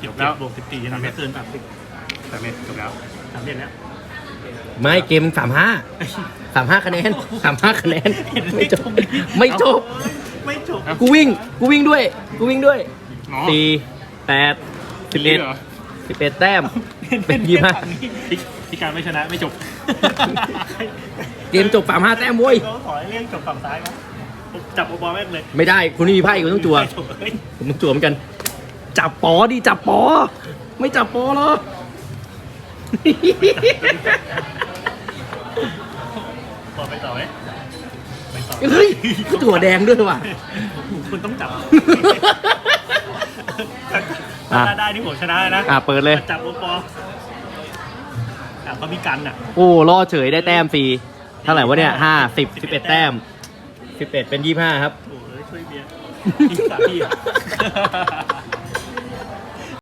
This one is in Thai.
เดี๋ยวแล้แล้ววบวกสิบสี่สาสามมเม็เม็ดดเกินสามสิบแต่เม็ดจบแล้วสามเม็ดแล้ว ไม่เกมสามห้าสามห้าคะแนนสามห้าคะแนน ไม่จบ ไม่จบ ไม่จบ กูวิ่ง กูวิ่งด้วย กูวิ่งด้วยอ๋อสี่แปดสิบเอ็ดหรอสิบเอ็ดแต้ม เป็นยี่ห้าที่ที่การไม่ชนะไม่จบ เกมจบสามห้าแต้มเว้ยเขาขอให้เรียกจบฝั่งซ้ายครับจับโอบอลแม่งเลย ไม่ได้คุณไม่มีไพ่คุณต้องจัวไม่จบเฮ้ยผมต้องจัวเหมือนกัน จับปอดิจับปอ ไม่จับปอเหรอต่อไปต่อไหมไปต่อเฮ้ยถั่วแดงด้วยว่ะ คุณต้องจับอะ ถ้าได้นี่ผมชนะนะอะเปิดเลย จับโอปอล์อะเขามีกันอะโอ้ล่อเฉยได้แต้มฟรีเท่าไหร่วะเนี่ยห้าสิบสิบเอ็ดแต้มสิบเอ็ดเป็นยี่ห้าครับ โอ้ยช่วยเบียร์ทิ้งสาพี่อะ